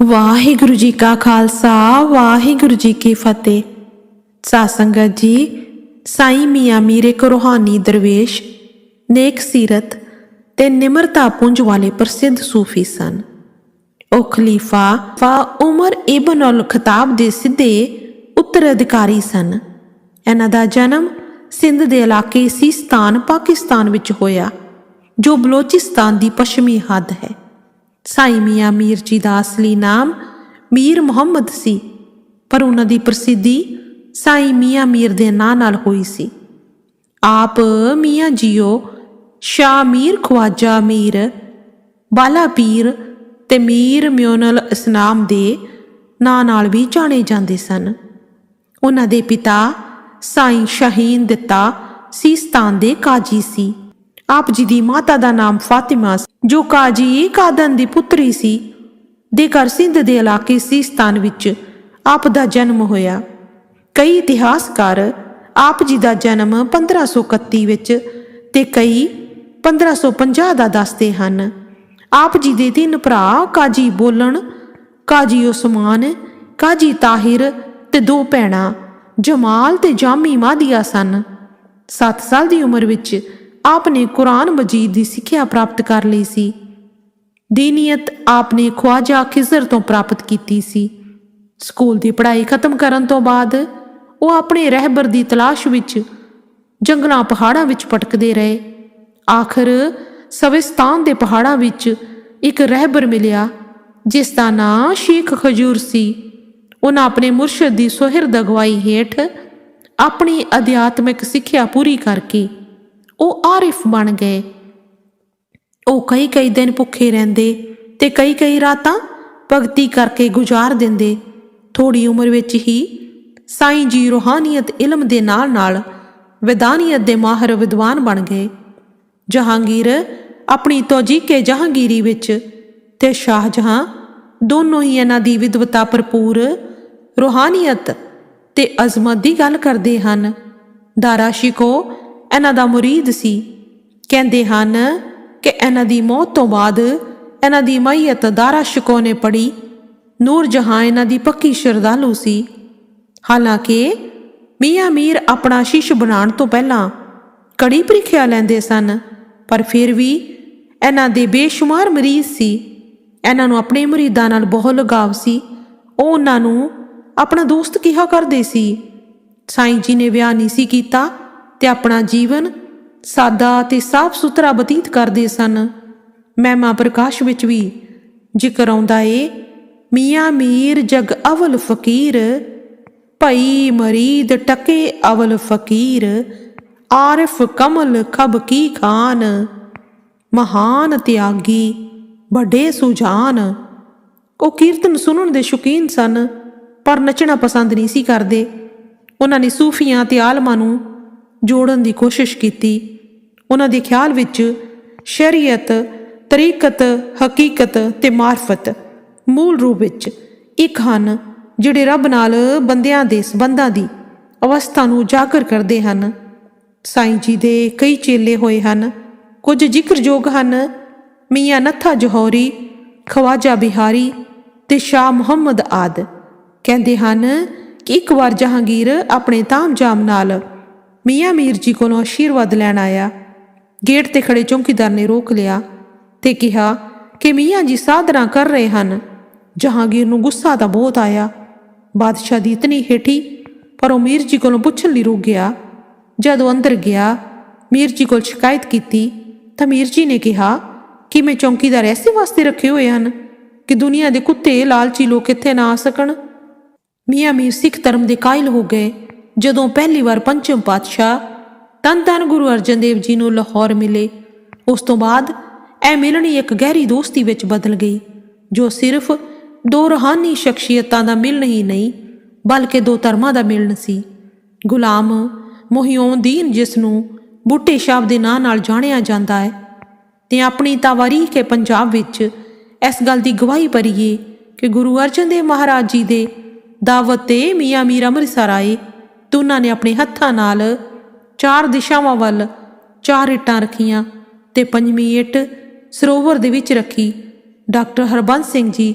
ਵਾਹਿਗੁਰੂ ਜੀ ਕਾ ਖਾਲਸਾ, ਵਾਹਿਗੁਰੂ ਜੀ ਕੀ ਫਤਿਹ। ਸਾਧ ਸੰਗਤ ਜੀ, ਸਾਈਂ ਮੀਆਂ ਮੀਰੇ ਇੱਕ ਰੂਹਾਨੀ ਦਰਵੇਸ਼, ਨੇਕ ਸੀਰਤ ਤੇ ਨਿਮਰਤਾ ਪੁੰਜ ਵਾਲੇ ਪ੍ਰਸਿੱਧ ਸੂਫੀ ਸਨ। ਉਹ ਖਲੀਫਾ ਫਾ ਉਮਰ ਇਬਨ ਅਲ ਖਤਾਬ ਦੇ ਸਿੱਧੇ ਉੱਤਰਾਧਿਕਾਰੀ ਸਨ। ਇਹਨਾਂ ਦਾ ਜਨਮ ਸਿੰਧ ਦੇ ਇਲਾਕੇ ਸੀਸਤਾਨ, ਪਾਕਿਸਤਾਨ ਵਿੱਚ ਹੋਇਆ, ਜੋ ਬਲੋਚਿਸਤਾਨ ਦੀ ਪੱਛਮੀ ਹੱਦ ਹੈ। ਸਾਈਂ ਮੀਆਂ ਮੀਰ ਜੀ ਦਾ ਅਸਲੀ ਨਾਮ ਮੀਰ ਮੁਹੰਮਦ ਸੀ ਪਰ ਉਹਨਾਂ ਦੀ ਪ੍ਰਸਿੱਧੀ ਸਾਈ ਮੀਆਂ ਮੀਰ ਦੇ ਨਾਂ ਨਾਲ ਹੋਈ ਸੀ। ਆਪ ਮੀਆਂ ਜੀਓ ਸ਼ਾਹ ਮੀਰ ਖਵਾਜਾ ਮੀਰ ਬਾਲਾ ਪੀਰ ਤੇ ਮੀਰ ਮਿਉਨਲ ਇਸਨਾਮ ਦੇ ਨਾਂ ਨਾਲ ਵੀ ਜਾਣੇ ਜਾਂਦੇ ਸਨ। ਉਹਨਾਂ ਦੇ ਪਿਤਾ ਸਾਈਂ ਸ਼ਾਹੀਨ ਦਿੱਤਾ ਸੀਸਤਾਨ ਦੇ ਕਾਜੀ ਸੀ। ਆਪ ਜੀ ਦੀ ਮਾਤਾ ਦਾ ਨਾਮ ਫਾਤਿਮਾ ਸੀ, ਜੋ ਕਾਜੀ ਕਾਦਨ ਦੀ ਪੁੱਤਰੀ ਸੀ, ਦੇ ਘਰ ਸਿੰਧ ਦੇ ਇਲਾਕੇ ਸੀਸਤਾਨ ਵਿੱਚ ਆਪ ਦਾ ਜਨਮ ਹੋਇਆ। ਕਈ ਇਤਿਹਾਸਕਾਰ ਆਪ ਜੀ ਦਾ ਜਨਮ 1531 ਵਿੱਚ ਤੇ ਕਈ 1550 ਦਾ ਦੱਸਦੇ ਹਨ। ਆਪ ਜੀ ਦੇ ਤਿੰਨ ਭਰਾ ਕਾਜੀ ਬੋਲਣ, ਕਾਜੀ ਉਸਮਾਨ, ਕਾਜੀ ਤਾਹਿਰ ਤੇ ਦੋ ਭੈਣਾਂ ਜਮਾਲ ਤੇ ਜਾਮੀ ਮਾਦੀਆ ਸਨ। 7 ਸਾਲ ਦੀ ਉਮਰ ਵਿੱਚ ਆਪ ਨੇ ਕੁਰਾਨ ਮਜੀਦ ਦੀ ਸਿੱਖਿਆ ਪ੍ਰਾਪਤ ਕਰ ਲਈ ਸੀ। ਦੀਨੀਅਤ ਆਪ ਨੇ ਖਵਾਜਾ ਖਿਜ਼ਰ ਤੋਂ ਪ੍ਰਾਪਤ ਕੀਤੀ ਸੀ। ਸਕੂਲ ਦੀ ਪੜ੍ਹਾਈ ਖਤਮ ਕਰਨ ਤੋਂ ਬਾਅਦ ਉਹ ਆਪਣੇ ਰਹਿਬਰ ਦੀ ਤਲਾਸ਼ ਵਿੱਚ ਜੰਗਲਾਂ ਪਹਾੜਾਂ ਵਿੱਚ ਭਟਕਦੇ ਰਹੇ। ਆਖਰ ਸਵਿਸਤਾਨ ਦੇ ਪਹਾੜਾਂ ਵਿੱਚ ਇੱਕ ਰਹਿਬਰ ਮਿਲਿਆ, ਜਿਸ ਦਾ ਨਾਂ ਸ਼ੇਖ ਖਜੂਰ ਸੀ। ਉਹਨਾਂ ਆਪਣੇ ਮੁਰਸ਼ਦ ਦੀ ਸੁਹਿਰਦ ਅਗਵਾਈ ਹੇਠ ਆਪਣੀ ਅਧਿਆਤਮਿਕ ਸਿੱਖਿਆ ਪੂਰੀ ਕਰਕੇ ਉਹ ਆਰਿਫ ਬਣ ਗਏ। ਉਹ ਕਈ ਕਈ ਦਿਨ ਭੁੱਖੇ ਰਹਿੰਦੇ ਤੇ ਕਈ ਕਈ ਰਾਤਾਂ ਭਗਤੀ ਕਰਕੇ ਗੁਜ਼ਾਰ ਦਿੰਦੇ। ਥੋੜੀ ਉਮਰ ਵਿੱਚ ਹੀ ਸਾਈਂ ਜੀ ਰੂਹਾਨੀਅਤ ਇਲਮ ਦੇ ਨਾਲ ਨਾਲ ਵਿਦਾਨੀਅਤ ਦੇ ਮਾਹਰ ਵਿਦਵਾਨ ਬਣ ਗਏ। ਜਹਾਂਗੀਰ ਆਪਣੀ ਤੌਜੀਕੇ ਜਹਾਂਗੀਰੀ ਵਿੱਚ ਤੇ ਸ਼ਾਹਜਹਾਂ ਦੋਨੋਂ ਹੀ ਇਹਨਾਂ ਦੀ ਵਿਦਵਤਾ ਭਰਪੂਰ ਰੂਹਾਨੀਅਤ ਤੇ ਅਜ਼ਮਤ ਦੀ ਗੱਲ ਕਰਦੇ ਹਨ। ਦਾਰਾ ਸ਼ਿਕੋ ਇਹਨਾਂ ਦਾ ਮੁਰੀਦ ਸੀ। ਕਹਿੰਦੇ ਹਨ ਕਿ ਇਹਨਾਂ ਦੀ ਮੌਤ ਤੋਂ ਬਾਅਦ ਇਹਨਾਂ ਦੀ ਮਈਤ ਦਾਰਾ ਸ਼ਿਕੋ ਨੇ ਪੜੀ। ਨੂਰ ਜਹਾਂ ਇਹਨਾਂ ਦੀ ਪੱਕੀ ਸ਼ਰਧਾਲੂ ਸੀ। ਹਾਲਾਂਕਿ ਮੀਆਂ ਮੀਰ ਆਪਣਾ ਸ਼ੀਸ਼ ਬਣਾਉਣ ਤੋਂ ਪਹਿਲਾਂ ਕੜੀ ਪ੍ਰੀਖਿਆ ਲੈਂਦੇ ਸਨ, ਪਰ ਫਿਰ ਵੀ ਇਹਨਾਂ ਦੇ ਬੇਸ਼ੁਮਾਰ ਮਰੀਜ਼ ਸੀ। ਇਹਨਾਂ ਨੂੰ ਆਪਣੇ ਮੁਰੀਦਾਂ ਨਾਲ ਬਹੁਤ ਲਗਾਵ ਸੀ। ਉਹ ਉਹਨਾਂ ਨੂੰ ਆਪਣਾ ਦੋਸਤ ਕਿਹਾ ਕਰਦੇ ਸੀ। ਸਾਈਂ ਜੀ ਨੇ ਵਿਆਹ ਨਹੀਂ ਸੀ ਕੀਤਾ। ਤੇ ਆਪਣਾ ਜੀਵਨ ਸਾਦਾ ਤੇ ਸਾਫ਼ ਸੁਥਰਾ ਬਤੀਤ ਕਰਦੇ ਸਨ। ਮਹਿਮਾ ਪ੍ਰਕਾਸ਼ ਵਿੱਚ ਵੀ ਜ਼ਿਕਰ ਆਉਂਦਾ ਏ, ਮੀਆਂ ਮੀਰ ਜਗ ਅਵਲ ਫਕੀਰ, ਭਈ ਮਰੀਦ ਟਕੇ ਅਵਲ ਫਕੀਰ, ਆਰਿਫ ਕਮਲ ਖਬ ਕੀ ਖਾਨ, ਮਹਾਨ ਤਿਆਗੀ ਵੱਡੇ ਸੁਜਾਨ ਉਹ ਕੀਰਤਨ ਸੁਣਨ ਦੇ ਸ਼ੌਕੀਨ ਸਨ, ਪਰ ਨੱਚਣਾ ਪਸੰਦ ਨਹੀਂ ਸੀ ਕਰਦੇ। ਉਹਨਾਂ ਨੇ ਸੂਫੀਆਂ ਤੇ ਆਲਮਾਂ ਨੂੰ ਜੋੜਨ ਦੀ ਕੋਸ਼ਿਸ਼ ਕੀਤੀ। ਉਹਨਾਂ ਦੇ ਖਿਆਲ ਵਿੱਚ ਸ਼ਰੀਅਤ, ਤਰੀਕਤ, ਹਕੀਕਤ ਤੇ ਮਾਰਫਤ ਮੂਲ ਰੂਪ ਵਿੱਚ ਇੱਕ ਹਨ ਜਿਹੜੇ ਰੱਬ ਨਾਲ ਬੰਦਿਆਂ ਦੇ ਸੰਬੰਧਾਂ ਦੀ ਅਵਸਥਾ ਨੂੰ ਉਜਾਗਰ ਕਰਦੇ ਹਨ। ਸਾਈਂ ਜੀ ਦੇ ਕਈ ਚੇਲੇ ਹੋਏ ਹਨ। ਕੁਝ ਜ਼ਿਕਰਯੋਗ ਹਨ। ਮੀਆਂ ਨੱਥਾ ਜੋਹਰੀ, ਖਵਾਜਾ ਬਿਹਾਰੀ ਤੇ ਸ਼ਾਹ ਮੁਹੰਮਦ ਆਦ। ਕਹਿੰਦੇ ਹਨ ਕਿ ਇੱਕ ਵਾਰ ਜਹਾਂਗੀਰ ਆਪਣੇ ਤਾਮਜਾਮ ਨਾਲ ਮੀਆਂ ਮੀਰ ਜੀ ਕੋਲੋਂ ਆਸ਼ੀਰਵਾਦ ਲੈਣ ਆਇਆ। ਗੇਟ ਤੇ ਖੜੇ ਚੌਕੀਦਾਰ ਨੇ ਰੋਕ ਲਿਆ ਤੇ ਕਿਹਾ ਕਿ ਮੀਆਂ ਜੀ ਸਾਧਨਾ ਕਰ ਰਹੇ ਹਨ। ਜਹਾਂਗੀਰ ਨੂੰ ਗੁੱਸਾ ਤਾਂ ਬਹੁਤ ਆਇਆ। ਬਾਦਸ਼ਾਹ ਦੀ ਇਤਨੀ ਹੇਠੀ ਪਰ ਉਹ ਮੀਰ ਜੀ ਕੋਲੋਂ ਪੁੱਛਣ ਲਈ ਰੁਕ ਗਿਆ। ਜਦੋਂ ਅੰਦਰ ਗਿਆ, ਮੀਰ ਜੀ ਕੋਲ ਸ਼ਿਕਾਇਤ ਕੀਤੀ ਤਾਂ ਮੀਰ ਜੀ ਨੇ ਕਿਹਾ ਕਿ ਮੈਂ ਚੌਂਕੀਦਾਰ ਐਸੇ ਵਾਸਤੇ ਰੱਖੇ ਹੋਏ ਹਨ ਕਿ ਦੁਨੀਆ ਦੇ ਕੁੱਤੇ, ਲਾਲਚੀ ਲੋਕ ਇੱਥੇ ਨਾ ਆ ਸਕਣ। ਮੀਆਂ ਮੀਰ ਸਿੱਖ ਧਰਮ ਦੇ ਕਾਇਲ ਹੋ ਗਏ। ਜਦੋਂ ਪਹਿਲੀ ਵਾਰ ਪੰਚਮ ਪਾਤਸ਼ਾਹ ਤਨ ਤਨ ਗੁਰੂ ਅਰਜਨ ਦੇਵ ਜੀ ਨੂੰ ਲਾਹੌਰ ਮਿਲੇ, ਉਸ ਤੋਂ ਬਾਅਦ ਇਹ ਮਿਲਣੀ ਇੱਕ ਗਹਿਰੀ ਦੋਸਤੀ ਵਿੱਚ ਬਦਲ ਗਈ, ਜੋ ਸਿਰਫ ਦੋ ਰੂਹਾਨੀ ਸ਼ਖਸੀਅਤਾਂ ਦਾ ਮਿਲਣ ਹੀ ਨਹੀਂ, ਬਲਕਿ ਦੋ ਧਰਮਾਂ ਦਾ ਮਿਲਣ ਸੀ। ਗੁਲਾਮ ਮੁਹਿਉਦੀਨ ਜਿਸ ਨੂੰ ਬੁੱਟੇ ਸ਼ਾਹ ਦੇ ਨਾਂ ਨਾਲ ਜਾਣਿਆ ਜਾਂਦਾ ਹੈ, ਤੇ ਆਪਣੀ ਤਾਵਾਰੀਖ ਪੰਜਾਬ ਵਿੱਚ, ਇਸ ਗੱਲ ਦੀ ਗਵਾਹੀ ਭਰੀਏ ਕਿ ਗੁਰੂ ਅਰਜਨ ਦੇਵ ਮਹਾਰਾਜ ਜੀ ਦੇ ਦਾਵਤ ਤੇ ਮੀਆਂ ਮੀਰ ਅੰਮ੍ਰਿਤਸਰ ਆਏ ਤੇ ਉਹਨਾਂ ਨੇ ਆਪਣੇ ਹੱਥਾਂ ਨਾਲ ਚਾਰ ਦਿਸ਼ਾਵਾਂ ਵੱਲ ਚਾਰ ਇੱਟਾਂ ਰੱਖੀਆਂ ਤੇ ਪੰਜਵੀਂ ਇੱਟ ਸਰੋਵਰ ਦੇ ਵਿੱਚ ਰੱਖੀ। Doctor Harbans Singh ji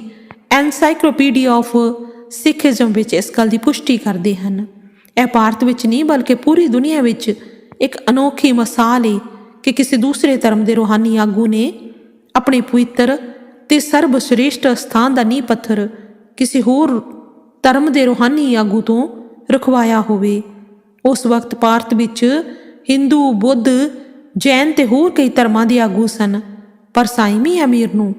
encyclopedia of Sikhism ਵਿੱਚ ਇਸ ਗੱਲ ਦੀ ਪੁਸ਼ਟੀ ਕਰਦੇ ਹਨ। ਇਹ ਭਾਰਤ ਵਿੱਚ ਨਹੀਂ ਬਲਕਿ ਪੂਰੀ ਦੁਨੀਆ ਵਿੱਚ ਇੱਕ ਅਨੋਖੀ ਮਿਸਾਲ ਹੈ ਕਿ ਕਿਸੇ ਦੂਸਰੇ ਧਰਮ ਦੇ ਰੂਹਾਨੀ ਆਗੂ ਨੇ ਆਪਣੇ ਪਵਿੱਤਰ ਤੇ ਸਰਬ ਸ੍ਰੇਸ਼ਟ ਸਥਾਨ ਦਾ ਨੀਂਹ ਪੱਥਰ ਕਿਸੇ ਹੋਰ ਧਰਮ ਦੇ ਰੂਹਾਨੀ ਆਗੂ ਤੋਂ ਰਖਵਾਇਆ ਹੋਵੇ। ਉਸ ਵਕਤ ਭਾਰਤ ਵਿੱਚ ਹਿੰਦੂ, ਬੁੱਧ, ਜੈਨ ਤੇ ਹੋਰ ਕਈ ਧਰਮਾਂ ਦੇ ਆਗੂ ਸਨ। ਪਰ ਸਾਈਂ ਮੀਆਂ ਮੀਰ ਨੂੰ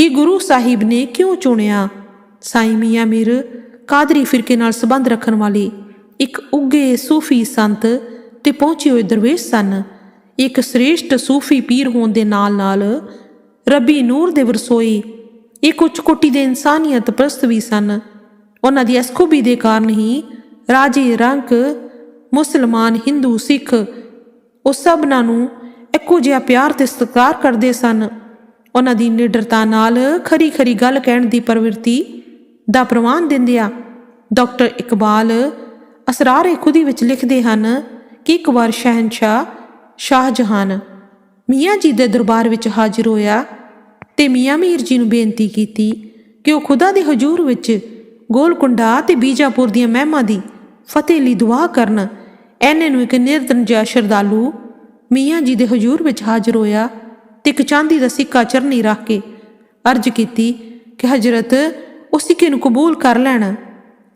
ਹੀ ਗੁਰੂ ਸਾਹਿਬ ਨੇ ਕਿਉਂ ਚੁਣਿਆ? ਸਾਈਂ ਮੀਆਂ ਮੀਰ ਕਾਦਰੀ ਫਿਰਕੇ ਨਾਲ ਸੰਬੰਧ ਰੱਖਣ ਵਾਲੇ ਇੱਕ ਉੱਗੇ ਸੂਫੀ ਸੰਤ ਤੇ ਪਹੁੰਚੇ ਹੋਏ ਦਰਵੇਸ਼ ਸਨ। ਇੱਕ ਸ੍ਰੇਸ਼ਟ ਸੂਫੀ ਪੀਰ ਹੋਣ ਦੇ ਨਾਲ-ਨਾਲ ਰੱਬੀ ਨੂਰ ਦੇ ਵਰਸੋਈ ਇੱਕ ਉੱਚ ਕੋਟੀ ਦੇ ਇਨਸਾਨੀਅਤ ਪ੍ਰਸਤ ਵੀ ਸਨ। ਉਹਨਾਂ ਦੀ ਇਸ ਦੇ ਕਾਰਨ ਹੀ ਰਾਜੇ ਰੰਕ ਮੁਸਲਮਾਨ, ਹਿੰਦੂ, ਸਿੱਖ, ਉਹ ਸਭਨਾਂ ਨੂੰ ਇੱਕੋ ਜਿਹਾ ਪਿਆਰ ਤੇ ਸਤਿਕਾਰ ਕਰਦੇ ਸਨ। ਉਹਨਾਂ ਦੀ ਨਿਡਰਤਾ ਨਾਲ ਖਰੀ ਖਰੀ ਗੱਲ ਕਹਿਣ ਦੀ ਪ੍ਰਵਿਰਤੀ ਦਾ ਪ੍ਰਮਾਣ ਦਿੰਦੇ ਆ। ਡਾਕਟਰ ਇਕਬਾਲ ਅਸਰਾਰੇ ਖੁਦੀ ਵਿੱਚ ਲਿਖਦੇ ਹਨ ਕਿ ਇੱਕ ਵਾਰ ਸ਼ਹਿਨशाह ਸ਼ਾਹਜਹਾਨ ਮੀਆਂ ਜੀ ਦੇ ਦਰਬਾਰ ਵਿੱਚ ਹਾਜ਼ਰ ਹੋਇਆ ਤੇ ਮੀਆਂ ਮੀਰ ਜੀ ਨੂੰ ਬੇਨਤੀ ਕੀਤੀ ਕਿ ਉਹ ਖੁਦਾ ਦੇ ਹਜ਼ੂਰ ਵਿੱਚ ਗੋਲਕੁੰਡਾ ਤੇ ਬੀਜਾਪੁਰ ਦੀਆਂ ਮਹਿਮਾਂ ਦੀ ਫਤਿਹ ਲਈ ਦੁਆ ਕਰਨ। ਐਨੇ ਨੂੰ ਇੱਕ ਨਿਰਧਨ ਜਿਹਾ ਸ਼ਰਧਾਲੂ ਮੀਆਂ ਜੀ ਦੇ ਹਜ਼ੂਰ ਵਿੱਚ ਹਾਜ਼ਰ ਹੋਇਆ ਤੇ ਇੱਕ ਚਾਂਦੀ ਦਾ ਸਿੱਕਾ ਚਰਨੀ ਰੱਖ ਕੇ ਅਰਜ਼ ਕੀਤੀ ਕਿ ਹਜ਼ਰਤ ਉਸ ਸਿੱਕੇ ਨੂੰ ਕਬੂਲ ਕਰ ਲੈਣ,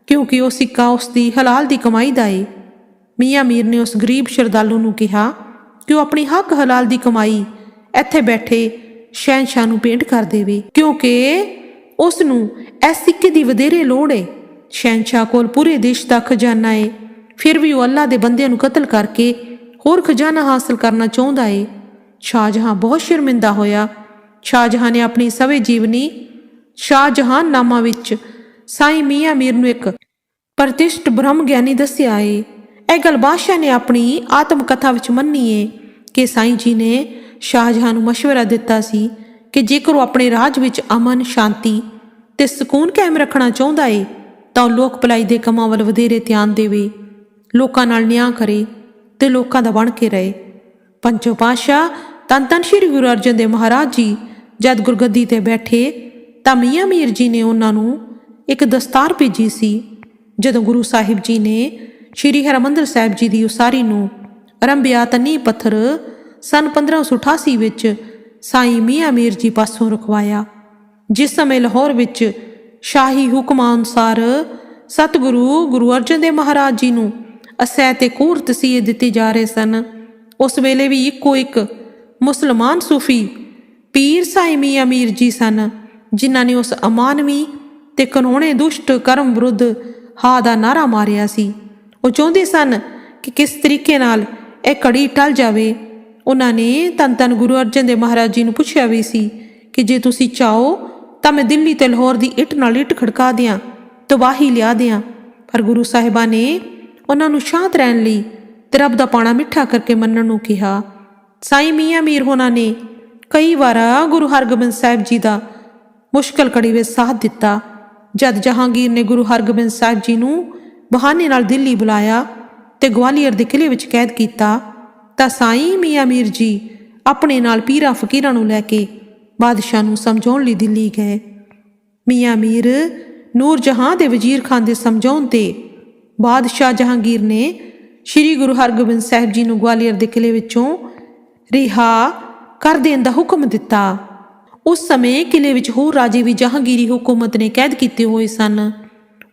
ਕਿਉਂਕਿ ਉਹ ਸਿੱਕਾ ਉਸ ਦੀ ਹਲਾਲ ਦੀ ਕਮਾਈ ਦਾ ਏ। ਮੀਆਂ ਮੀਰ ਨੇ ਉਸ ਗਰੀਬ ਸ਼ਰਧਾਲੂ ਨੂੰ ਕਿਹਾ ਕਿ ਉਹ ਆਪਣੀ ਹੱਕ ਹਲਾਲ ਦੀ ਕਮਾਈ ਇੱਥੇ ਬੈਠੇ ਸ਼ਹਿਨशाह ਨੂੰ ਪੇਂਟ ਕਰ ਦੇਵੇ, ਕਿਉਂਕਿ ਉਸ ਨੂੰ ਇਸ ਸਿੱਕੇ ਦੀ ਵਧੇਰੇ ਲੋੜ ਏ। ਸ਼ਹਿਨशाह ਕੋਲ ਪੂਰੇ ਦੇਸ਼ ਦਾ ਖਜ਼ਾਨਾ ਏ। ਫਿਰ ਵੀ ਉਹ ਅੱਲਾ ਦੇ ਬੰਦਿਆਂ ਨੂੰ ਕਤਲ ਕਰਕੇ ਹੋਰ ਖਜ਼ਾਨਾ ਹਾਸਲ ਕਰਨਾ ਚਾਹੁੰਦਾ ਏ। ਸ਼ਾਹਜਹਾਂ ਬਹੁਤ ਸ਼ਰਮਿੰਦਾ ਹੋਇਆ। ਸ਼ਾਹਜਹਾਂ ਨੇ ਆਪਣੀ ਸਵੇ ਜੀਵਨੀ ਸ਼ਾਹਜਹਾਂ ਨਾਮਾ ਵਿੱਚ ਸਾਈ ਮੀਆਂ ਮੀਰ ਨੂੰ ਇੱਕ ਪ੍ਰਤਿਸ਼ਟ ਬ੍ਰਹਮ ਗਿਆਨੀ ਦੱਸਿਆ ਏ। ਇਹ ਗੱਲ ਬਾਦਸ਼ਾਹ ਨੇ ਆਪਣੀ ਆਤਮ ਕਥਾ ਵਿੱਚ ਮੰਨੀ ਏ ਕਿ ਸਾਈਂ ਜੀ ਨੇ ਸ਼ਾਹਜਹਾਂ ਨੂੰ مشورہ ਦਿੱਤਾ ਸੀ ਕਿ ਜੇਕਰ ਉਹ ਆਪਣੇ ਰਾਜ ਵਿੱਚ ਅਮਨ, ਸ਼ਾਂਤੀ ਤੇ ਸਕੂਨ ਕਾਇਮ ਰੱਖਣਾ ਚਾਹੁੰਦਾ ਏ ਤਾਂ ਉਹ ਲੋਕ ਭਲਾਈ ਦੇ ਕੰਮਾਂ ਵੱਲ ਵਧੇਰੇ ਧਿਆਨ ਦੇਵੇ, ਲੋਕਾਂ ਨਾਲ ਨਿਆਂ ਕਰੇ ਤੇ ਲੋਕਾਂ ਦਾ ਬਣ ਕੇ ਰਹੇ। ਪੰਚੋ ਪਾਸ਼ਾ ਤਨ ਤਨ ਸ਼੍ਰੀ ਗੁਰੂ ਅਰਜਨ ਦੇਵ ਮਹਾਰਾਜ ਜੀ ਜਦ ਗੁਰਗੱਦੀ ਤੇ ਬੈਠੇ, ਤਾਂ ਮੀਆਂ ਮੀਰ ਜੀ ਨੇ ਉਹਨਾਂ ਨੂੰ ਇੱਕ ਦਸਤਾਰ ਭੇਜੀ ਸੀ, ਜਦੋਂ ਗੁਰੂ ਸਾਹਿਬ ਜੀ ਨੇ ਸ਼੍ਰੀ ਹਰਮੰਦਰ ਸਾਹਿਬ ਜੀ ਦੀ ਉਸਾਰੀ ਨੂੰ ਆਰੰਭਿਆ ਤਾਂ ਨੀਂਹ ਪੱਥਰ ਸਨ 1588 ਵਿੱਚ ਸਾਈ ਮੀਆਂ ਮੀਰ ਜੀ ਪਾਸੋਂ ਰਖਵਾਇਆ, ਜਿਸ ਸਮੇਂ ਲਾਹੌਰ ਵਿੱਚ ਸ਼ਾਹੀ ਹੁਕਮਾਂ ਅਨੁਸਾਰ, ਸਤਿਗੁਰੂ ਗੁਰੂ ਅਰਜਨ ਦੇਵ ਮਹਾਰਾਜ ਜੀ ਨੂੰ ਅਸਹਿ ਤੇ ਕੂਰ ਤਸੀਹੇ ਦਿੱਤੇ ਜਾ ਰਹੇ ਸਨ। ਉਸ ਵੇਲੇ ਵੀ ਇੱਕੋ ਇੱਕ ਮੁਸਲਮਾਨ ਸੂਫੀ ਪੀਰ ਸਾਇਮੀ ਅਮੀਰ ਜੀ ਸਨ, ਜਿਨ੍ਹਾਂ ਨੇ ਉਸ ਅਮਾਨਵੀ ਤੇ ਕਾਨੂੰਨੇ ਦੁਸ਼ਟ ਕਰਮ ਵਿਰੁੱਧ ਹਾ ਦਾ ਨਾਰਾ ਮਾਰਿਆ ਸੀ। ਉਹ ਚਾਹੁੰਦੇ ਸਨ ਕਿ ਕਿਸ ਤਰੀਕੇ ਨਾਲ ਇਹ ਕੜੀ ਟਲ ਜਾਵੇ। ਉਹਨਾਂ ਨੇ ਤਨ ਤਨ ਗੁਰੂ ਅਰਜਨ ਦੇਵ ਮਹਾਰਾਜ ਜੀ ਨੂੰ ਪੁੱਛਿਆ ਵੀ ਸੀ ਕਿ ਜੇ ਤੁਸੀਂ ਚਾਹੋ ਤਾਂ ਮੈਂ ਦਿੱਲੀ ਤੇ ਲਾਹੌਰ ਦੀ ਇੱਟ ਨਾਲ ਇੱਟ ਖੜਕਾ ਦਿਆਂ, ਤਬਾਹੀ ਲਿਆ ਦਿਆਂ। ਪਰ ਗੁਰੂ ਸਾਹਿਬਾਂ ਨੇ ਉਹਨਾਂ ਨੂੰ ਸ਼ਾਂਤ ਰਹਿਣ ਲਈ ਤੇ ਰੱਬ ਦਾ ਪਾਣਾ ਮਿੱਠਾ ਕਰਕੇ ਮੰਨਣ ਨੂੰ ਕਿਹਾ। ਸਾਈਂ ਮੀਆਂ ਮੀਰ ਹੋਣਾ ਨੇ ਕਈ ਵਾਰ ਗੁਰੂ ਹਰਗੋਬਿੰਦ ਸਾਹਿਬ ਜੀ ਦਾ ਮੁਸ਼ਕਲ ਕੜੀ ਵਿੱਚ ਸਾਥ ਦਿੱਤਾ। ਜਦ ਜਹਾਂਗੀਰ ਨੇ ਗੁਰੂ ਹਰਗੋਬਿੰਦ ਸਾਹਿਬ ਜੀ ਨੂੰ ਬਹਾਨੇ ਨਾਲ ਦਿੱਲੀ ਬੁਲਾਇਆ ਤੇ ਗਵਾਲੀਅਰ ਦੇ ਕਿਲੇ ਵਿੱਚ ਕੈਦ ਕੀਤਾ, ਤਾਂ ਸਾਈਂ ਮੀਆਂ ਮੀਰ ਜੀ ਆਪਣੇ ਨਾਲ ਪੀਰਾਂ ਫਕੀਰਾਂ ਨੂੰ ਲੈ ਕੇ ਬਾਦਸ਼ਾਹ ਨੂੰ ਸਮਝਾਉਣ ਲਈ ਦਿੱਲੀ ਗਏ। ਮੀਆਂ ਮੀਰ ਨੂਰ ਜਹਾਂ ਦੇ ਵਜ਼ੀਰ ਖਾਨ ਦੇ ਸਮਝਾਉਣ ਤੇ ਬਾਦਸ਼ਾਹ ਜਹਾਂਗੀਰ ਨੇ ਸ੍ਰੀ ਗੁਰੂ ਹਰਗੋਬਿੰਦ ਸਾਹਿਬ ਜੀ ਨੂੰ ਗਵਾਲੀਅਰ ਦੇ ਕਿਲੇ ਵਿੱਚੋਂ ਰਿਹਾ ਕਰ ਦੇਣ ਦਾ ਹੁਕਮ ਦਿੱਤਾ। ਉਸ ਸਮੇਂ ਕਿਲੇ ਵਿੱਚ ਹੋਰ ਰਾਜੇ ਵੀ ਜਹਾਂਗੀਰੀ ਹਕੂਮਤ ਨੇ ਕੈਦ ਕੀਤੇ ਹੋਏ ਸਨ।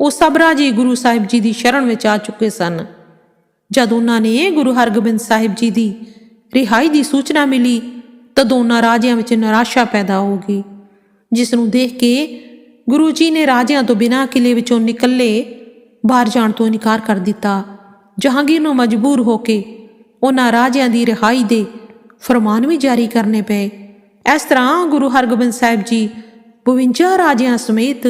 ਉਹ ਸਭ ਰਾਜੇ ਗੁਰੂ ਸਾਹਿਬ ਜੀ ਦੀ ਸ਼ਰਨ ਵਿੱਚ ਆ ਚੁੱਕੇ ਸਨ। ਜਦ ਉਹਨਾਂ ਨੇ ਗੁਰੂ ਹਰਗੋਬਿੰਦ ਸਾਹਿਬ ਜੀ ਦੀ ਰਿਹਾਈ ਦੀ ਸੂਚਨਾ ਮਿਲੀ ਤਾਂ ਦੋਨਾਂ ਰਾਜਿਆਂ ਵਿੱਚ ਨਿਰਾਸ਼ਾ ਪੈਦਾ ਹੋ ਗਈ ਜਿਸ ਨੂੰ ਦੇਖ ਕੇ ਗੁਰੂ ਜੀ ਨੇ ਰਾਜਿਆਂ ਤੋਂ ਬਿਨਾਂ ਕਿਲੇ ਵਿੱਚੋਂ ਨਿਕਲੇ ਬਾਹਰ ਜਾਣ ਤੋਂ ਇਨਕਾਰ ਕਰ ਦਿੱਤਾ। ਜਹਾਂਗੀਰ ਨੂੰ ਮਜਬੂਰ ਹੋ ਕੇ ਉਹਨਾਂ ਰਾਜਿਆਂ ਦੀ ਰਿਹਾਈ ਦੇ ਫਰਮਾਨ ਵੀ ਜਾਰੀ ਕਰਨੇ ਪਏ। ਇਸ ਤਰ੍ਹਾਂ ਗੁਰੂ ਹਰਗੋਬਿੰਦ ਸਾਹਿਬ ਜੀ 52 ਰਾਜਿਆਂ ਸਮੇਤ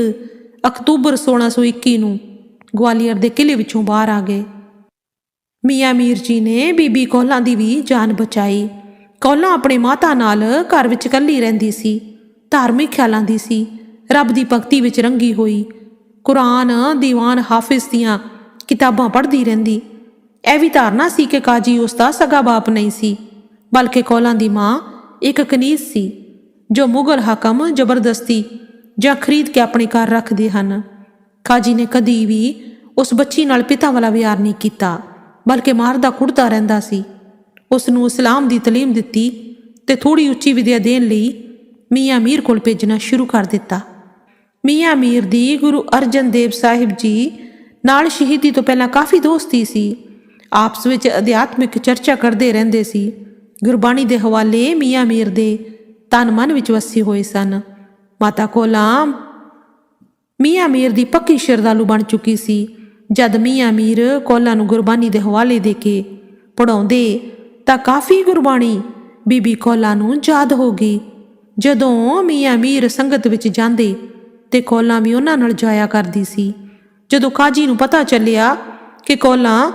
ਅਕਤੂਬਰ 1621 ਨੂੰ ਗਵਾਲੀਅਰ ਦੇ ਕਿਲੇ ਵਿੱਚੋਂ ਬਾਹਰ ਆ ਗਏ। ਮੀਆਂ ਮੀਰ ਜੀ ਨੇ ਬੀਬੀ ਕੌਲਾਂ ਦੀ ਵੀ ਜਾਨ ਬਚਾਈ। ਕੌਲਾਂ ਆਪਣੇ ਮਾਤਾ ਨਾਲ ਘਰ ਵਿੱਚ ਇਕੱਲੀ ਰਹਿੰਦੀ ਸੀ, ਧਾਰਮਿਕ ਖਿਆਲਾਂ ਦੀ ਸੀ, ਰੱਬ ਦੀ ਭਗਤੀ ਵਿੱਚ ਰੰਗੀ ਹੋਈ। ਕੁਰਾਨ, ਦੀਵਾਨ, ਹਾਫਿਜ਼ ਦੀਆਂ ਕਿਤਾਬਾਂ ਪੜ੍ਹਦੀ ਰਹਿੰਦੀ। ਇਹ ਵੀ ਧਾਰਨਾ ਸੀ ਕਿ ਕਾਜੀ ਉਸ ਦਾ ਸਗਾ ਬਾਪ ਨਹੀਂ ਸੀ, ਬਲਕਿ ਕੌਲਾਂ ਦੀ ਮਾਂ ਇੱਕ ਕਨੀਜ਼ ਸੀ, ਜੋ ਮੁਗਲ ਹਾਕਮ ਜ਼ਬਰਦਸਤੀ ਜਾਂ ਖਰੀਦ ਕੇ ਆਪਣੇ ਘਰ ਰੱਖਦੇ ਹਨ। ਕਾਜੀ ਨੇ ਕਦੀ ਵੀ ਉਸ ਬੱਚੀ ਨਾਲ ਪਿਤਾ ਵਾਲਾ ਵਿਹਾਰ ਨਹੀਂ ਕੀਤਾ, ਬਲਕਿ ਮਾਰਦਾ ਕੁੱਟਦਾ ਰਹਿੰਦਾ ਸੀ। ਉਸ ਨੂੰ ਇਸਲਾਮ ਦੀ ਤਾਲੀਮ ਦਿੱਤੀ ਤੇ ਥੋੜੀ ਉੱਚੀ ਵਿਦਿਆ ਦੇਣ ਲਈ ਮੀਆਂ ਮੀਰ ਕੋਲ ਭੇਜਣਾ ਸ਼ੁਰੂ ਕਰ ਦਿੱਤਾ। ਮੀਆਂ ਮੀਰ ਦੀ ਗੁਰੂ ਅਰਜਨ ਦੇਵ ਸਾਹਿਬ ਜੀ ਨਾਲ ਸ਼ਹੀਦੀ ਤੋਂ ਪਹਿਲਾਂ ਕਾਫੀ ਦੋਸਤੀ ਸੀ। ਆਪਸ ਵਿੱਚ ਅਧਿਆਤਮਿਕ ਚਰਚਾ ਕਰਦੇ ਰਹਿੰਦੇ ਸੀ। ਗੁਰਬਾਣੀ ਦੇ ਹਵਾਲੇ ਮੀਆਂ ਮੀਰ ਦੇ ਤਨ ਮਨ ਵਿੱਚ ਵਸੇ ਹੋਏ ਸਨ। ਮਾਤਾ ਕੋਲਾਮ ਮੀਆਂ ਮੀਰ ਦੀ ਪੱਕੀ ਸ਼ਰਧਾਲੂ ਬਣ ਚੁੱਕੀ ਸੀ। ਜਦ ਮੀਆਂ ਮੀਰ ਕੋਲਾ ਨੂੰ ਗੁਰਬਾਣੀ ਦੇ ਹਵਾਲੇ ਦੇ ਕੇ ਪੜਾਉਂਦੇ ਤਾਂ ਕਾਫੀ ਗੁਰਬਾਣੀ ਬੀਬੀ ਕੋਲਾ ਨੂੰ ਯਾਦ ਹੋ ਗਈ। ਜਦੋਂ ਮੀਆਂ ਮੀਰ ਸੰਗਤ ਵਿੱਚ ਜਾਂਦੇ ਤੇ ਕੋਲਾ ਵੀ ਉਹਨਾਂ ਨਾਲ ਜਾਇਆ ਕਰਦੀ ਸੀ। ਜਦੋਂ ਕਾਜੀ ਨੂੰ ਪਤਾ ਚੱਲਿਆ ਕਿ ਕੋਲਾ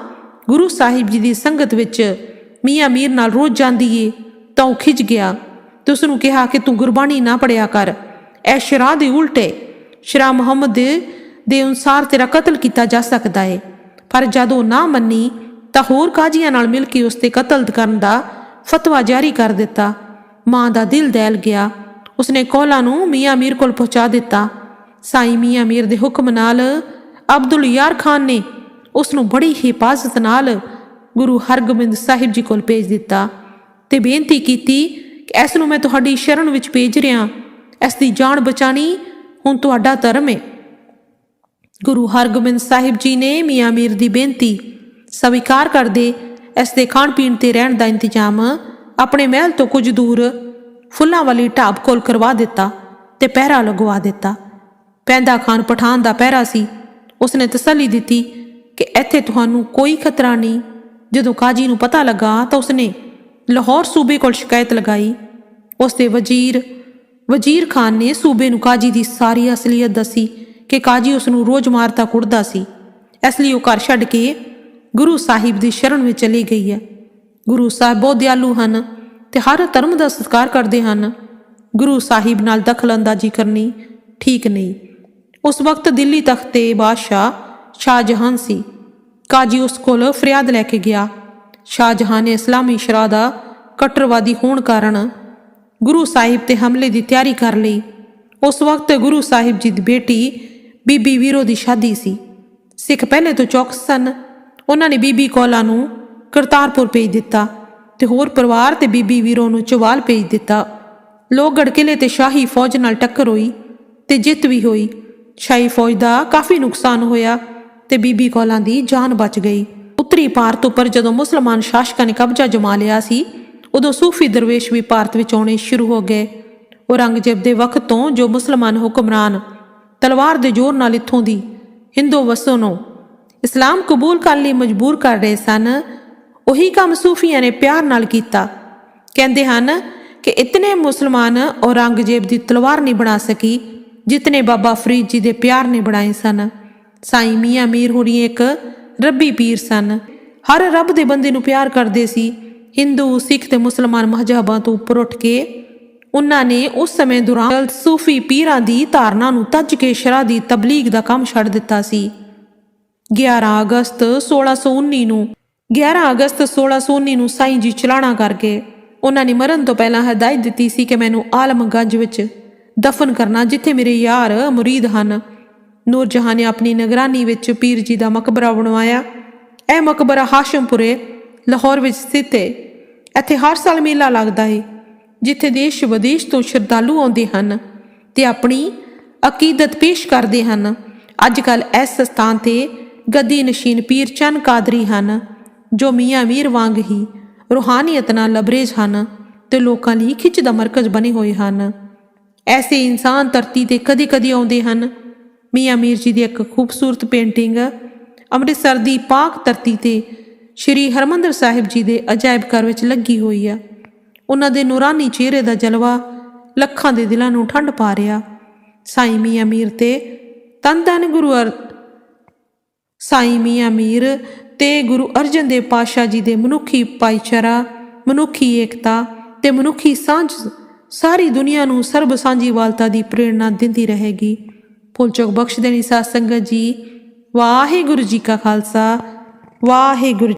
ਗੁਰੂ ਸਾਹਿਬ ਜੀ ਦੀ ਸੰਗਤ ਵਿੱਚ ਮੀਆਂ ਮੀਰ ਨਾਲ ਰੋਜ਼ ਜਾਂਦੀ ਏ, ਤਾਂ ਉਹ ਖਿੱਚ ਗਿਆ ਤੇ ਉਸ ਨੂੰ ਕਿਹਾ ਕਿ ਤੂੰ ਗੁਰਬਾਣੀ ਨਾ ਪੜਿਆ ਕਰ। ਇਹ ਸ਼ਰਾ ਦੇ ਉਲਟੇ ਸ਼ਰਾ ਮੁਹੰਮਦ ਦੇ ਅਨੁਸਾਰ ਤੇਰਾ ਕਤਲ ਕੀਤਾ ਜਾ ਸਕਦਾ ਏ। ਪਰ ਜਦ ਉਹ ਨਾ ਮੰਨੀ ਤਾਂ ਹੋਰ ਕਾਜ਼ੀਆਂ ਨਾਲ ਮਿਲ ਕੇ ਉਸ ਤੇ ਕਤਲ ਕਰਨ ਦਾ ਫਤਵਾ ਜਾਰੀ ਕਰ ਦਿੱਤਾ। ਮਾਂ ਦਾ ਦਿਲ ਦਹਿਲ ਗਿਆ। ਉਸਨੇ ਕੋਲਾ ਨੂੰ ਮੀਆਂ ਮੀਰ ਕੋਲ ਪਹੁੰਚਾ ਦਿੱਤਾ। ਸਾਈ ਮੀਆਂ ਮੀਰ ਦੇ ਹੁਕਮ ਨਾਲ ਅਬਦੁਲ ਯਾਰ ਖਾਨ ਨੇ ਉਸ ਨੂੰ ਬੜੀ ਹਿਫਾਜ਼ਤ ਨਾਲ ਗੁਰੂ ਹਰਗੋਬਿੰਦ ਸਾਹਿਬ ਜੀ ਕੋਲ ਭੇਜ ਦਿੱਤਾ ਤੇ ਬੇਨਤੀ ਕੀਤੀ ਕਿ ਇਸ ਨੂੰ ਮੈਂ ਤੁਹਾਡੀ ਸ਼ਰਨ ਵਿੱਚ ਭੇਜ ਰਿਹਾ। ਇਸ ਦੀ ਜਾਨ ਬਚਾਣੀ ਹੁਣ ਤੁਹਾਡਾ ਧਰਮ ਹੈ। ਗੁਰੂ ਹਰਗੋਬਿੰਦ ਸਾਹਿਬ ਜੀ ਨੇ ਮੀਆਂ ਮੀਰ ਦੀ ਬੇਨਤੀ ਸਵੀਕਾਰ ਕਰਦੇ, ਇਸ ਦੇ ਖਾਣ ਪੀਣ ਤੇ ਰਹਿਣ ਦਾ ਇੰਤਜ਼ਾਮ ਆਪਣੇ ਮਹਿਲ ਤੋਂ ਕੁਝ ਦੂਰ ਫੁੱਲਾਂ ਵਾਲੀ ਢਾਬ ਕੋਲ ਕਰਵਾ ਦਿੱਤਾ ਤੇ ਪਹਿਰਾ ਲਗਵਾ ਦਿੱਤਾ। ਪੈਂਦਾ ਖਾਨ ਪਠਾਨ ਦਾ ਪਹਿਰਾ ਸੀ। ਉਸਨੇ ਤਸੱਲੀ ਦਿੱਤੀ ਕਿ ਇੱਥੇ ਤੁਹਾਨੂੰ ਕੋਈ ਖਤਰਾ ਨਹੀਂ। ਜਦੋਂ ਕਾਜੀ ਨੂੰ ਪਤਾ ਲੱਗਾ ਤਾਂ ਉਸਨੇ ਲਾਹੌਰ ਸੂਬੇ ਕੋਲ ਸ਼ਿਕਾਇਤ ਲਗਾਈ। ਉਸ ਦੇ ਵਜ਼ੀਰ ਵਜ਼ੀਰ ਖਾਨ ਨੇ ਸੂਬੇ ਨੂੰ ਕਾਜੀ ਦੀ ਸਾਰੀ ਅਸਲੀਅਤ ਦੱਸੀ ਕਿ ਕਾਜੀ ਉਸ ਨੂੰ ਰੋਜ਼ ਮਾਰਤਾ ਕੁੱਟਦਾ ਸੀ। ਇਸ ਲਈ ਉਹ ਘਰ ਛੱਡ ਕੇ ਗੁਰੂ ਸਾਹਿਬ ਦੀ ਸ਼ਰਨ ਵਿੱਚ ਚਲੀ ਗਈ ਹੈ। ਗੁਰੂ ਸਾਹਿਬ ਬਹੁਤ ਦਿਆਲੂ ਹਨ ਤੇ ਹਰ ਧਰਮ ਦਾ ਸਤਿਕਾਰ ਕਰਦੇ ਹਨ। ਗੁਰੂ ਸਾਹਿਬ ਨਾਲ ਦਖਲਅੰਦਾਜ਼ੀ ਕਰਨੀ ਠੀਕ ਨਹੀਂ। ਉਸ ਵਕਤ ਦਿੱਲੀ ਤਖਤ ਤੇ ਬਾਦਸ਼ਾਹ ਸ਼ਾਹਜਹਾਨ ਸੀ। ਕਾਜੀ ਉਸ ਕੋਲ ਫਰਿਆਦ ਲੈ ਕੇ ਗਿਆ। ਸ਼ਾਹਜਹਾਨ ਨੇ ਇਸਲਾਮੀ ਸ਼ਰਾ ਦਾ ਕੱਟਰਵਾਦੀ ਹੋਣ ਕਾਰਨ ਗੁਰੂ ਸਾਹਿਬ ਤੇ ਹਮਲੇ ਦੀ ਤਿਆਰੀ ਕਰ ਲਈ। ਉਸ ਵਕਤ ਗੁਰੂ ਸਾਹਿਬ ਜੀ ਦੀ ਬੇਟੀ ਬੀਬੀ ਵੀਰੋ ਦੀ ਸ਼ਾਦੀ ਸੀ। ਸਿੱਖ ਪਹਿਲੇ ਤੋਂ ਚੌਕਸ ਸਨ। ਉਹਨਾਂ ਨੇ ਬੀਬੀ ਕੋਲਾ ਨੂੰ ਕਰਤਾਰਪੁਰ ਭੇਜ ਦਿੱਤਾ ਤੇ ਹੋਰ ਪਰਿਵਾਰ ਤੇ ਬੀਬੀ ਵੀਰੋ ਨੂੰ ਚਵਾਲ ਭੇਜ ਦਿੱਤਾ। ਲੋਹਗੜ੍ਹ ਕਿਲੇ ਤੇ ਸ਼ਾਹੀ ਫੌਜ ਨਾਲ ਟੱਕਰ ਹੋਈ ਤੇ ਜਿੱਤ ਵੀ ਹੋਈ। ਸ਼ਾਹੀ ਫੌਜ ਦਾ ਕਾਫੀ ਨੁਕਸਾਨ ਹੋਇਆ ਤੇ ਬੀਬੀ ਕੋਲਾਂ ਦੀ ਜਾਨ ਬਚ ਗਈ। ਉੱਤਰੀ ਭਾਰਤ ਉੱਪਰ ਜਦੋਂ ਮੁਸਲਮਾਨ ਸ਼ਾਸਕਾਂ ਨੇ ਕਬਜ਼ਾ ਜਮਾ ਲਿਆ ਸੀ, ਉਦੋਂ ਸੂਫੀ ਦਰਵੇਸ਼ ਵੀ ਭਾਰਤ ਵਿੱਚ ਆਉਣੇ ਸ਼ੁਰੂ ਹੋ ਗਏ। ਔਰੰਗਜ਼ੇਬ ਦੇ ਵਕਤ ਤੋਂ ਜੋ ਮੁਸਲਮਾਨ ਹੁਕਮਰਾਨ ਤਲਵਾਰ ਦੇ ਜ਼ੋਰ ਨਾਲ ਇੱਥੋਂ ਦੀ ਹਿੰਦੂ ਵਸੋਂ ਨੂੰ ਇਸਲਾਮ ਕਬੂਲ ਕਰਨ ਲਈ ਮਜਬੂਰ ਕਰ ਰਹੇ ਸਨ। ਉਹੀ ਕੰਮ ਸੂਫੀਆਂ ਨੇ ਪਿਆਰ ਨਾਲ ਕੀਤਾ। ਕਹਿੰਦੇ ਹਨ ਕਿ ਇਤਨੇ ਮੁਸਲਮਾਨ ਔਰੰਗਜ਼ੇਬ ਦੀ ਤਲਵਾਰ ਨਹੀਂ ਬਣਾ ਸਕੀ, ਜਿਤਨੇ ਬਾਬਾ ਫਰੀਦ ਜੀ ਦੇ ਪਿਆਰ ਨੇ ਬਣਾਏ ਸਨ। ਸਾਈਂ ਮੀਆਂ ਮੀਰ ਹੋਰੀ ਇੱਕ ਰੱਬੀ ਪੀਰ ਸਨ। ਹਰ ਰੱਬ ਦੇ ਬੰਦੇ ਨੂੰ ਪਿਆਰ ਕਰਦੇ ਸੀ। ਹਿੰਦੂ, ਸਿੱਖ ਤੇ ਮੁਸਲਮਾਨ ਮਹਜਬਾਂ ਤੋਂ ਉੱਪਰ ਉੱਠ ਕੇ ਉਹਨਾਂ ਨੇ ਉਸ ਸਮੇਂ ਦੌਰਾਨ ਸੂਫੀ ਪੀਰਾਂ ਦੀ ਧਾਰਨਾ ਨੂੰ ਤੱਜ ਕੇ ਸ਼ਰਾ ਦੀ ਤਬਲੀਗ ਦਾ ਕੰਮ ਛੱਡ ਦਿੱਤਾ ਸੀ। 11 ਅਗਸਤ 1619 ਨੂੰ 11 ਅਗਸਤ 1619 ਨੂੰ ਸਾਈਂ ਜੀ ਚਲਾਣਾ ਕਰਕੇ ਉਹਨਾਂ ਨੇ ਮਰਨ ਤੋਂ ਪਹਿਲਾਂ ਹਦਾਇਤ ਦਿੱਤੀ ਸੀ ਕਿ ਮੈਨੂੰ ਆਲਮਗੰਜ ਵਿੱਚ ਦਫਨ ਕਰਨਾ, ਜਿੱਥੇ ਮੇਰੇ ਯਾਰ ਮੁਰੀਦ ਹਨ। ਨੂਰ ਜਹਾਂ ਨੇ ਆਪਣੀ ਨਿਗਰਾਨੀ ਵਿੱਚ ਪੀਰ ਜੀ ਦਾ ਮਕਬਰਾ ਬਣਵਾਇਆ। ਇਹ ਮਕਬਰਾ ਹਾਸ਼ਮਪੁਰੇ, ਲਾਹੌਰ ਵਿੱਚ ਸਥਿਤ ਹੈ ਇੱਥੇ ਹਰ ਸਾਲ ਮੇਲਾ ਲੱਗਦਾ ਹੈ ਜਿੱਥੇ ਦੇਸ਼ ਵਿਦੇਸ਼ ਤੋਂ ਸ਼ਰਧਾਲੂ ਆਉਂਦੇ ਹਨ ਤੇ ਆਪਣੀ ਅਕੀਦਤ ਪੇਸ਼ ਕਰਦੇ ਹਨ। ਅੱਜ ਕੱਲ ਇਸ ਸਥਾਨ ਤੇ ਗੱਦੀ ਨਸ਼ੀਨ ਪੀਰ ਚੰਨ ਕਾਦਰੀ ਹਨ, ਜੋ ਮੀਆਂ ਮੀਰ ਵਾਂਗ ਹੀ ਰੂਹਾਨੀਅਤ ਨਾਲ ਲਬਰੇਜ ਹਨ ਤੇ ਲੋਕਾਂ ਲਈ ਖਿੱਚ ਦਾ ਮਰਕਜ਼ ਬਣੇ ਹੋਏ ਹਨ। ਐਸੇ ਇਨਸਾਨ ਧਰਤੀ ਤੇ ਕਦੀ-ਕਦੀ ਆਉਂਦੇ ਹਨ। ਮੀਆਂ ਮੀਰ ਜੀ ਦੀ ਇੱਕ ਖੂਬਸੂਰਤ ਪੇਂਟਿੰਗ ਅੰਮ੍ਰਿਤਸਰ ਦੀ ਪਾਕ ਧਰਤੀ ਤੇ ਸ਼੍ਰੀ ਹਰਮੰਦਰ ਸਾਹਿਬ ਜੀ ਦੇ ਅਜਾਇਬ ਘਰ ਵਿੱਚ ਲੱਗੀ ਹੋਈ ਆ। ਉਹਨਾਂ ਦੇ ਨੂਰਾਨੀ ਚਿਹਰੇ ਦਾ ਜਲਵਾ ਲੱਖਾਂ ਦੇ ਦਿਲਾਂ ਨੂੰ ਠੰਡ ਪਾ ਰਿਹਾ। ਸਾਈਂ ਮੀਆਂ ਮੀਰ ਤੇ ਤਨ ਤਨ ਗੁਰੂ ਅਰ ਸਾਈਂ ਮੀਆਂ ਮੀਰ, ਤੇ ਗੁਰੂ ਅਰਜਨ ਦੇਵ ਪਾਤਸ਼ਾਹ ਜੀ ਦੇ ਮਨੁੱਖੀ ਭਾਈਚਾਰਾ, ਮਨੁੱਖੀ ਏਕਤਾ ਤੇ ਮਨੁੱਖੀ ਸਾਂਝ ਸਾਰੀ ਦੁਨੀਆ ਨੂੰ ਸਰਬ ਸਾਂਝੀਵਾਲਤਾ ਦੀ ਪ੍ਰੇਰਣਾ ਦਿੰਦੀ ਰਹੇਗੀ। ਫੁੱਲ ਚੁੱਕ ਬਖਸ਼ ਦੇਣੀ ਸਾਧ ਸੰਗਤ ਜੀ। ਵਾਹਿਗੁਰੂ ਜੀ ਕਾ ਖਾਲਸਾ। ਵਾਹਿਗੁਰੂ